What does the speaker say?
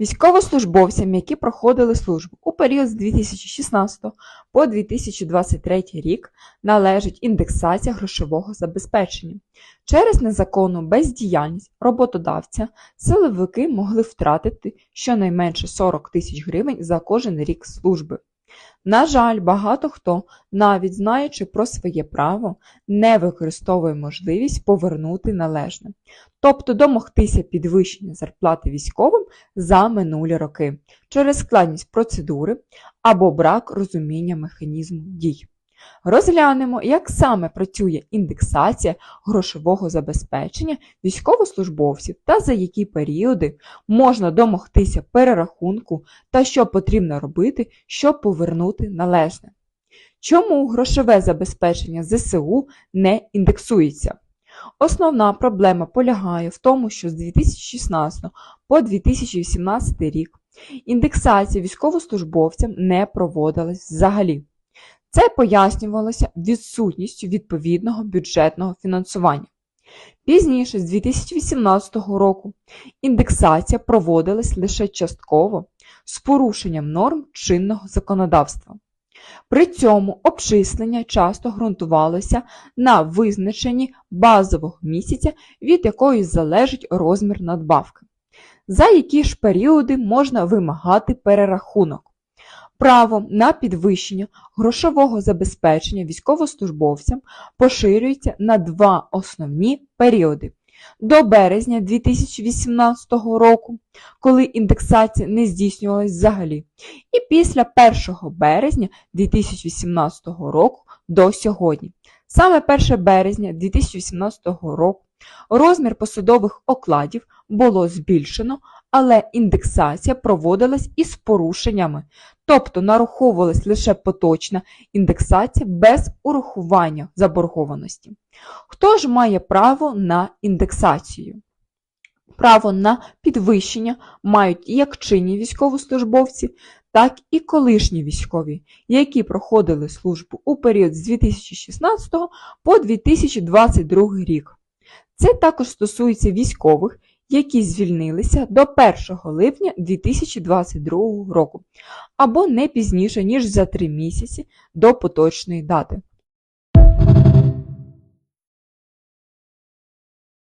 Військовослужбовцям, які проходили службу у період з 2016 по 2023 рік, належить індексація грошового забезпечення. Через незаконну бездіяльність роботодавця силовики могли втратити щонайменше 40 тисяч гривень за кожен рік служби. На жаль, багато хто, навіть знаючи про своє право, не використовує можливість повернути належне, тобто домогтися підвищення зарплати військовим за минулі роки через складність процедури або брак розуміння механізму дій. Розглянемо, як саме працює індексація грошового забезпечення військовослужбовців та за які періоди можна домогтися перерахунку та що потрібно робити, щоб повернути належне. Чому грошове забезпечення ЗСУ не індексується? Основна проблема полягає в тому, що з 2016 по 2018 рік індексація військовослужбовцям не проводилась взагалі. Це пояснювалося відсутністю відповідного бюджетного фінансування. Пізніше, з 2018 року, індексація проводилась лише частково з порушенням норм чинного законодавства. При цьому обчислення часто ґрунтувалося на визначенні базового місяця, від якої залежить розмір надбавки, за які ж періоди можна вимагати перерахунок. Право на підвищення грошового забезпечення військовослужбовцям поширюється на два основні періоди. До березня 2018 року, коли індексація не здійснювалась взагалі, і після 1 березня 2018 року до сьогодні. Саме 1 березня 2018 року розмір посадових окладів було збільшено, але індексація проводилась із порушеннями, тобто нараховувалась лише поточна індексація без урахування заборгованості. Хто ж має право на індексацію? Право на підвищення мають як чинні військовослужбовці, так і колишні військові, які проходили службу у період з 2016 по 2022 рік. Це також стосується військових, які звільнилися до 1 липня 2022 року, або не пізніше, ніж за 3 місяці до поточної дати.